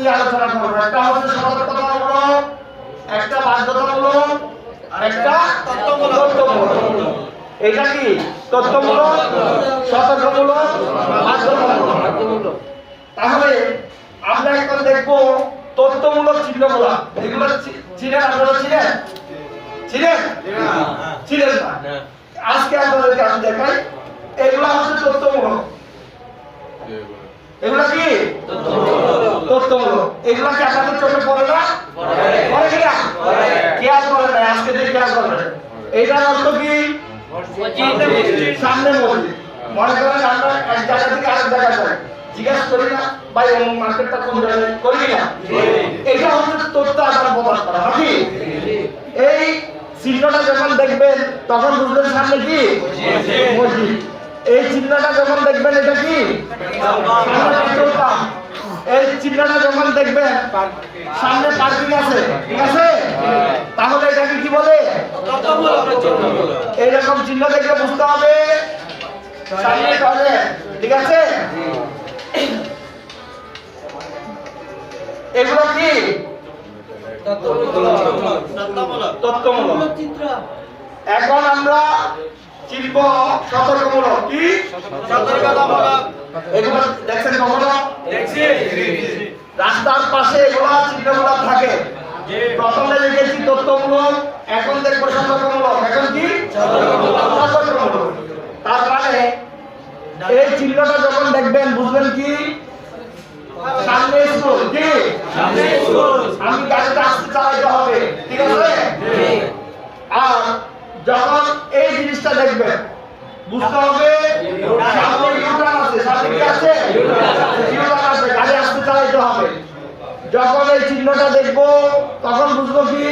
নিয়ে আলোচনা করব একটা হচ্ছে সতর্কতামূলক একটা বাধ্যতামূলক আর একটা এটা কি? তথ্যমূলক সতর্কমূলক, বাধ্যতামূলক। তাহলে আমরা এখন দেখব তথ্যমূলক চিহ্নগুলা। এগুলো চিনেন আপনারা, চিনেন? চিনেন? চিনেন না? আজকে আপনাদেরকে আমি দেখাই। এগুলা হচ্ছে তথ্যমূলক এগুলা কি? তথ্যমূলক এগুলা কি আপনাদের চোখে পড়ে না? পড়ে কিনা? কেয়ার করে না? আজকে যে কেয়ার করে এটার অর্থ কি? সামনে মসজিদ। মনে করেন আমরা এক জায়গা থেকে আরেক জায়গায় যাই। জিজ্ঞাসা করি না, ভাই, অমুক মার্কেটটা কোন জায়গায়? করি না এটা হচ্ছে তথ্য আদান প্রদান করা, নাকি? এই চিহ্নটা যখন দেখবেন, তখন বুঝবেন সামনে কি? মসজিদ। এই চিহ্নটা যখন দেখবেন, এটা কি? চিহ্নটা যখন দেখবেন সামনে পার্কিং আছে ঠিক আছে? তাহলে এটাকে কি বলে? এইরকম চিহ্ন দেখলে বুঝতে হবে। সামনে টয়লেট ঠিক আছে? এগুলো কি? এখন আমরা শিল্প সতর্কমূলক। কি? এগুলো দেখছেন কখনো? রাস্তার পাশে এগুলা চিহ্নগুলো থাকে। প্রথমে লিখেছি তথ্যমূলক এখন দেখব সতর্কমূলক। এখন কি? সতর্কমূলক। তার মানে এই চিহ্নটা যখন দেখবেন বুঝবেন কি? সামনে স্কুল কি? আমি গাড়িটা আসতে চালাইতে হবে ঠিক আছে? আর যখন এই জিনিসটা দেখবেন বুঝতে হবে সামনে ইউটার্ন আছে সামনে কি আছে ইউটার্ন আছে গাড়ি আসতে চালাইতে হবে যখন এই চিহ্নটা দেখব তখন বুঝব কি?